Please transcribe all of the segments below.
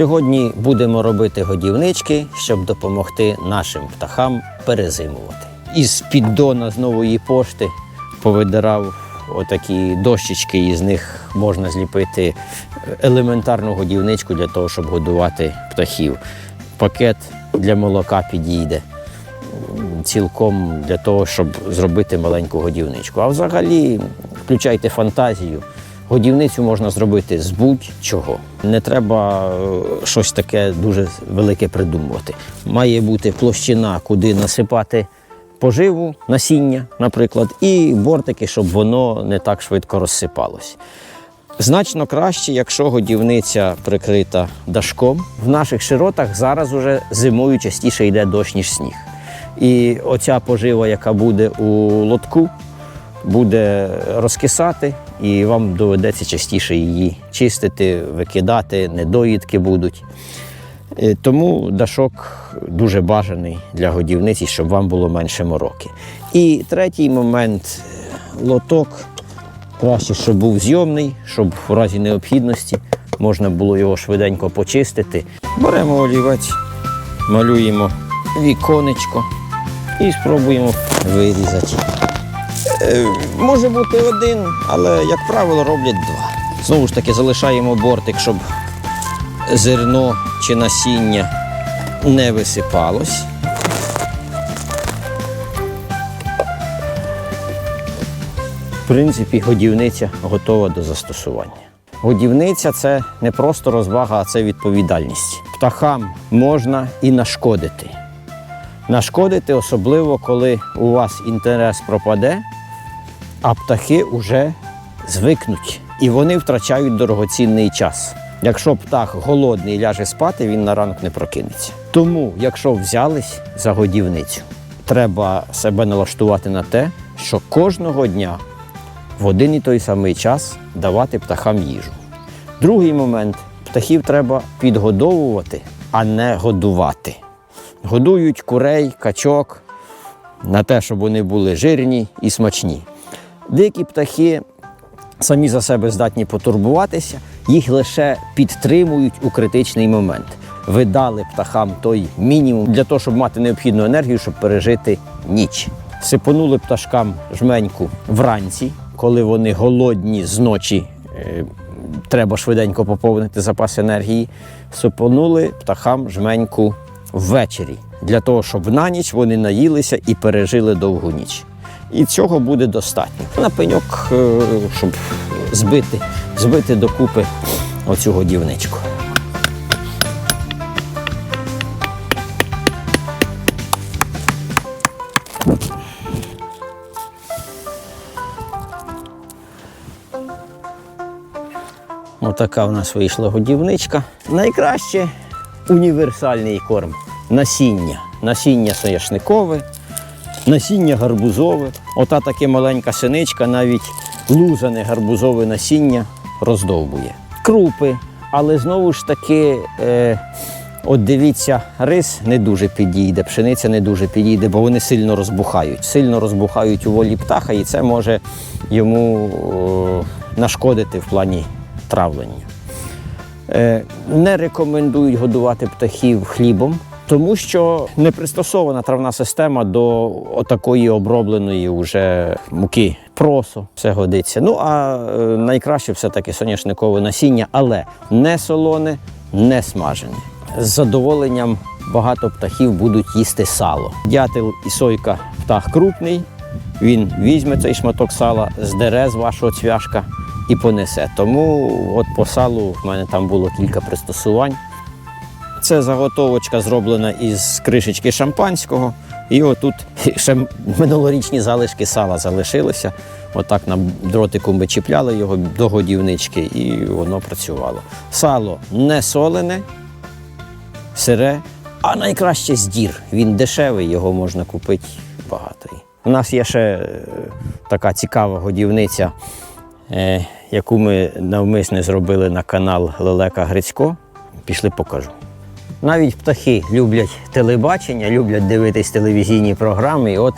Сьогодні будемо робити годівнички, щоб допомогти нашим птахам перезимувати. Із піддона з нової пошти повидирав отакі дощечки, і з них можна зліпити елементарну годівничку для того, щоб годувати птахів. Пакет для молока підійде цілком для того, щоб зробити маленьку годівничку. А взагалі, включайте фантазію. Годівницю можна зробити з будь-чого. Не треба е, щось таке дуже велике придумувати. Має бути площина, куди насипати поживу, насіння, наприклад, і бортики, щоб воно не так швидко розсипалось. Значно краще, якщо годівниця прикрита дашком. В наших широтах зараз уже зимою частіше йде дощ, ніж сніг. І оця пожива, яка буде у лотку, буде розкисати, і вам доведеться частіше її чистити, викидати, недоїдки будуть. Е, Тому дашок дуже бажаний для годівниці, щоб вам було менше мороки. І третій момент лоток краще, щоб був зйомний, щоб в разі необхідності можна було його швиденько почистити. Беремо олівець, малюємо віконечко і спробуємо вирізати. Е, Може бути один, але, як правило, роблять два. Знову ж таки, залишаємо бортик, щоб зерно чи насіння не висипалось. В принципі, годівниця готова до застосування. Годівниця це не просто розвага, а це відповідальність. Птахам можна і нашкодити. Нашкодити, особливо коли у вас інтерес пропаде, а птахи вже звикнуть і вони втрачають дорогоцінний час. Якщо птах голодний і ляже спати, він на ранок не прокинеться. Тому, якщо взялись за годівницю, треба себе налаштувати на те, що кожного дня в один і той самий час давати птахам їжу. Другий момент птахів треба підгодовувати, а не годувати. Годують курей, качок на те, щоб вони були жирні і смачні. Деякі птахи самі за себе здатні потурбуватися, їх лише підтримують у критичний момент. Ви дали птахам той мінімум для того, щоб мати необхідну енергію, щоб пережити ніч. Сипонули пташкам жменьку вранці, коли вони голодні з ночі. е, Треба швиденько поповнити запас енергії. Сипонули птахам жменьку ввечері для того, щоб на ніч вони наїлися і пережили довгу ніч. І цього буде достатньо. На пеньок, е, щоб збити, збити докупи оцю годівничку. Отака в нас вийшла годівничка. Найкраще універсальний корм насіння. Насіння соняшникове, насіння гарбузове. Ота таке маленька синичка, навіть лузане гарбузове насіння роздовбує. Крупи, але знову ж таки, е, от дивіться, рис не дуже підійде, пшениця не дуже підійде, бо вони сильно розбухають. Сильно розбухають у волі птаха, і це може йому о, нашкодити в плані травлення. Е, Не рекомендують годувати птахів хлібом, тому що не пристосована травна система до отакої обробленої вже муки. Просо все годиться. Ну а е, найкраще все-таки соняшникове насіння, але не солоне, не смажене. З задоволенням багато птахів будуть їсти сало. Дятел і сойка птах крупний. Він візьме цей шматок сала, здере з вашого цвяшка і понесе. Тому от по салу в мене там було кілька пристосувань. Це заготовочка зроблена із кришечки шампанського. І отут ще минулорічні залишки сала залишилися. Отак на дротику ми чіпляли його до годівнички і воно працювало. Сало не солене, сире, а найкраще з дір. Він дешевий, його можна купити багато. У нас є ще е, така цікава годівниця, е, яку ми навмисне зробили на канал Лелека Грицько. Пішли покажу. Навіть птахи люблять телебачення, люблять дивитись телевізійні програми. І от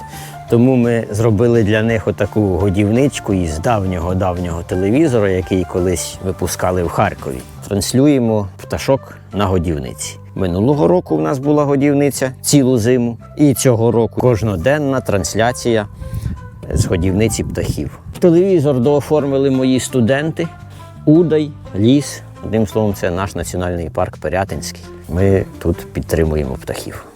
тому ми зробили для них отаку годівничку із давнього-давнього телевізора, який колись випускали в Харкові. транслюємо пташок на годівниці. Минулого року в нас була годівниця цілу зиму, і цього року кожноденна трансляція з годівниці птахів. Телевізор дооформили мої студенти. Удай, ліс. Одним словом, це наш національний парк Пирятинський. Ми тут підтримуємо птахів.